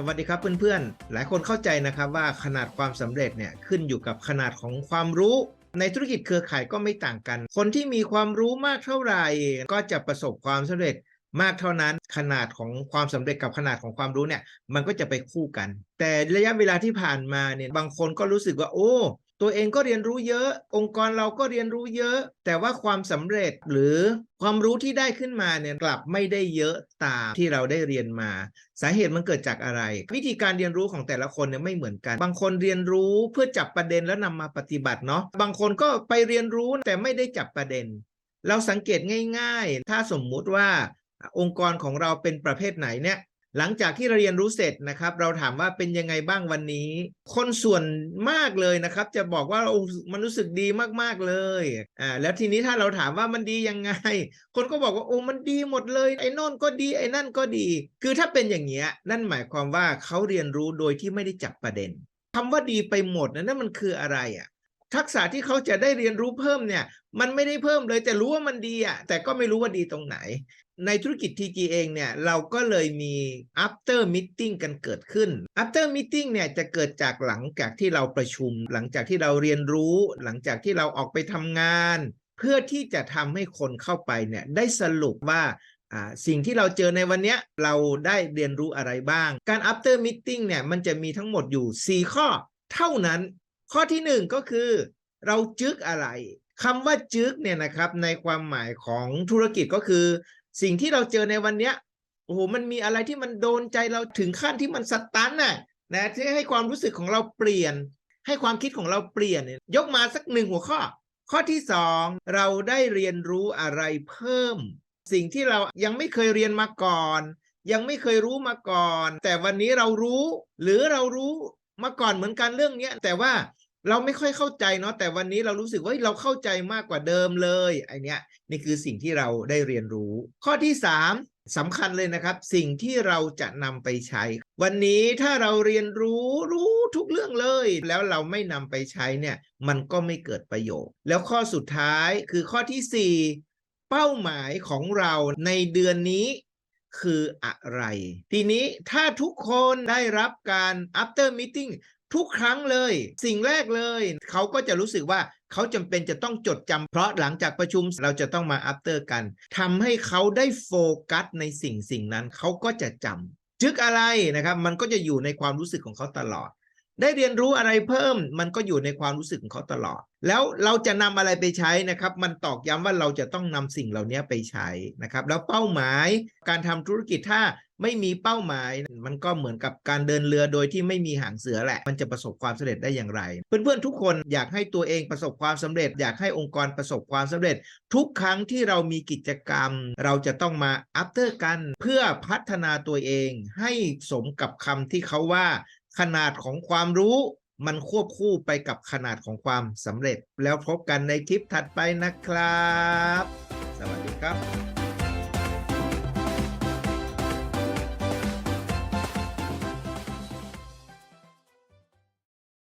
สวัสดีครับเพื่อนๆ หลายคนเข้าใจนะครับว่าขนาดความสำเร็จเนี่ยขึ้นอยู่กับขนาดของความรู้ ในธุรกิจเครือข่ายก็ไม่ต่างกัน คนที่มีความรู้มากเท่าไหร่ ก็จะประสบความสำเร็จมากเท่านั้นขนาดของความสำเร็จกับขนาดของความรู้เนี่ยมันก็จะไปคู่กัน แต่ระยะเวลาที่ผ่านมาเนี่ยบางคนก็รู้สึกว่าโอ้ ตัวเองก็เรียนรู้เยอะ องค์กรเราก็เรียนรู้เยอะ แต่ว่าความสำเร็จหรือความรู้ที่ได้ขึ้นมาเนี่ยกลับไม่ได้เยอะตามที่เราได้เรียนมา สาเหตุมันเกิดจากอะไร วิธีการเรียนรู้ของแต่ละคนเนี่ยไม่เหมือนกัน บางคนเรียนรู้เพื่อจับประเด็นแล้วนำมาปฏิบัติเนาะบางคนก็ไปเรียนรู้แต่ไม่ได้จับประเด็น เราสังเกตง่าย ๆ ถ้าสมมุติว่าองค์กรของเราเป็นประเภทไหนเนี่ย หลังจากที่เราเรียนรู้เสร็จนะครับ เราถามว่าเป็นยังไงบ้างวันนี้ คนส่วนมากเลยนะครับ จะบอกว่าโอ้มันรู้สึกดีมากๆเลยอ่าแล้วทีนี้ถ้าเราถามว่ามันดียังไง คนก็บอกว่าโอ้มันดีหมดเลย ไอ้นอนก็ดีไอ้นั่นก็ดี คือถ้าเป็นอย่างเงี้ยนั่นหมายความว่าเขาเรียนรู้โดยที่ไม่ได้จับประเด็นคำว่าดีไปหมดนะนั่นมันคืออะไรอะ ทักษะที่เขาจะได้เรียนรู้เพิ่มเนี่ย มันไม่ได้เพิ่มเลยแต่รู้ว่ามันดีอะแต่ก็ไม่รู้ว่าดีตรงไหน ในธุรกิจ TG เองเนี่ยเราก็เลยมี after meeting กันเกิดขึ้น after meeting เนี่ยจะเกิดจากหลังจากที่เราประชุม หลังจากที่เราเรียนรู้ หลังจากที่เราออกไปทำงาน เพื่อที่จะทำให้คนเข้าไปเนี่ยได้สรุปว่าสิ่งที่เราเจอในวันเนี้ยเราได้เรียนรู้อะไรบ้าง การ after meeting เนี่ยมันจะมีทั้งหมดอยู่ 4 ข้อเท่านั้น ข้อที่หนึ่งก็คือเราจึกอะไรคำว่าจึกเนี่ยนะครับในความหมายของธุรกิจก็คือ สิ่งที่เราเจอในวันเนี้ยโอ้โหมันมีอะไรที่มันโดนใจเราถึงขั้นที่มันสตันน่ะนะที่ให้ความรู้สึกของเราเปลี่ยน ให้ความคิดของเราเปลี่ยนเนี่ยยกมาสักหนึ่งหัวข้อ ข้อที่สองเราได้เรียนรู้อะไรเพิ่ม สิ่งที่เรายังไม่เคยเรียนมาก่อน ยังไม่เคยรู้มาก่อน แต่วันนี้เรารู้ หรือเรารู้ มาก่อนเหมือนกันเรื่องเนี้ยแต่ว่าเราไม่ค่อยเข้าใจเนาะแต่วันนี้เรารู้สึกว่าเราเข้าใจมากกว่าเดิมเลยไอเนี้ยนี่คือสิ่งที่เราได้เรียนรู้ ข้อที่สามสำคัญเลยนะครับ สิ่งที่เราจะนำไปใช้ วันนี้ถ้าเราเรียนรู้รู้ทุกเรื่องเลย แล้วเราไม่นำไปใช้เนี่ยมันก็ไม่เกิดประโยชน์ แล้วข้อสุดท้ายคือข้อที่สี่เป้าหมายของเราในเดือนนี้ คืออะไร ทีนี้ถ้าทุกคนได้รับการ after meeting ทุกครั้งเลย สิ่งแรกเลย เขาก็จะรู้สึกว่าเขาจำเป็นจะต้องจดจำเพราะหลังจากประชุมเราจะต้องมา after กันทำให้เขาได้โฟกัสในสิ่งสิ่งนั้นเขาก็จะจำจึกอะไรนะครับ มันก็จะอยู่ในความรู้สึกของเขาตลอด ได้เรียนรู้อะไรเพิ่ม มันก็อยู่ในความรู้สึกของเขาตลอด แล้วเราจะนำอะไรไปใช้นะครับ มันตอกย้ำว่าเราจะต้องนำสิ่งเหล่านี้ไปใช้นะครับ แล้วเป้าหมายการทำธุรกิจถ้าไม่มีเป้าหมาย มันก็เหมือนกับการเดินเรือโดยที่ไม่มีหางเสือแหละ มันจะประสบความสำเร็จได้อย่างไร เพื่อนๆทุกคนอยากให้ตัวเองประสบความสำเร็จ อยากให้องค์กรประสบความสำเร็จ ทุกครั้งที่เรามีกิจกรรม เราจะต้องมาอัปเดตกัน เพื่อพัฒนาตัวเองให้สมกับคำที่เขาว่าขนาดของความรู้มันควบคู่ไปกับขนาดของความสำเร็จ แล้วพบกันในคลิปถัดไปนะครับ สวัสดีครับ